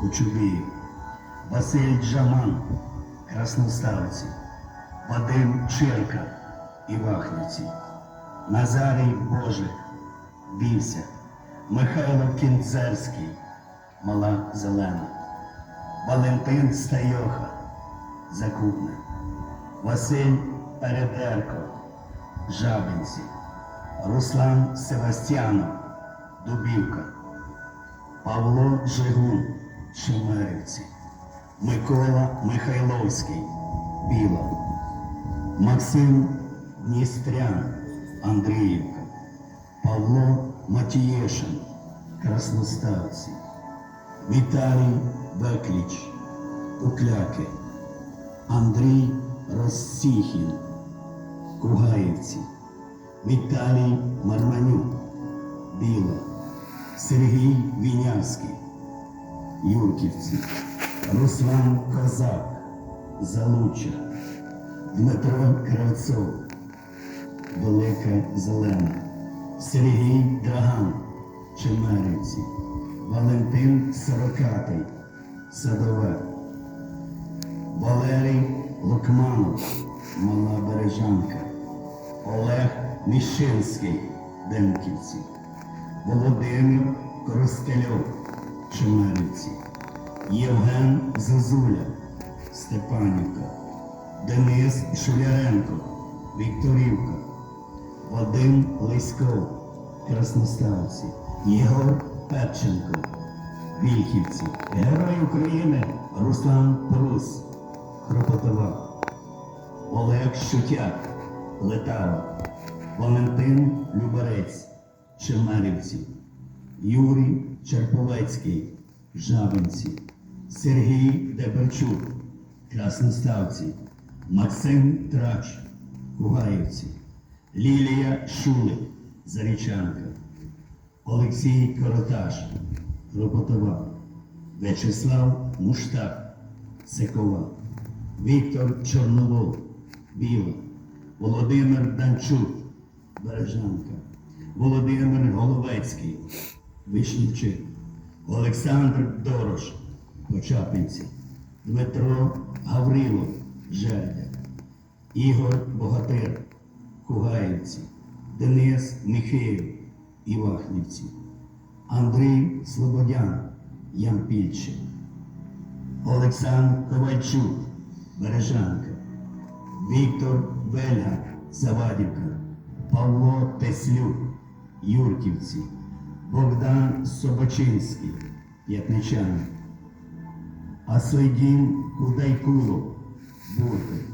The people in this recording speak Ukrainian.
Кочубіїв, Василь Джаман, Красноставці, Вадим Чирка, Івахниці, Назарій Божик, Бівся, Михайло Кінцерський, Мала Зелена, Валентин Стайоха, Закупне, Василь Передерко, Жабинці, Руслан Севастьянов, Дубівка, Павло Жигун, Шемерівці, Микола Михайловський, Біла, Максим Дністрян, Андріївка, Павло Матієшин, Красноставці, Віталій Бекліч, Кукляки, Андрій Росіхін, Кугаївці, Віталій Марманюк, Біла, Сергій Вінявський, Юрківці, Руслан Козак, Залуччя, Дмитро Кравцов, Велика Зелена, Сергій Драган, Чемерівці, Валентин Сорокатий, Садове, Валерій Лукманов, Мала Бережанка, Олег Міщинський, Демківці, Володимир Коростельов, Чемерівці, Євген Зозуля, Степанівка, Денис Шуляренко, Вікторівка, Вадим Лиськов, Красноставці, Єгор Петченко, Вільхівці, Герой України Руслан Прус, Хропотова, Олег Шутяк, Летава, Валентин Любарець, Чемерівці, Юрій Черповецький, Жабинці, Сергій Деберчук, Красноставці, Максим Трач, Кугаївці, Лілія Шулик, Зарічанка, Олексій Короташ, Хропотова, В'ячеслав Муштак, Секова, Віктор Чорновол, Біла, Володимир Данчук, Бережанка, Володимир Головецький, Вишнівчик, Олександр Дорош, Почапинці, Дмитро Гаврилов, Жердя, Ігор Богатир, Кугаївці, Денис Михеєв, Івахнівці, Андрій Слободян, Ямпільчик, Олександр Ковальчук, Бережанка, Віктор Вельга, Завадівка, Павло Теслюк, Юрківці, Богдан Собачинський, А сойдім Кудайкулов, Бурти,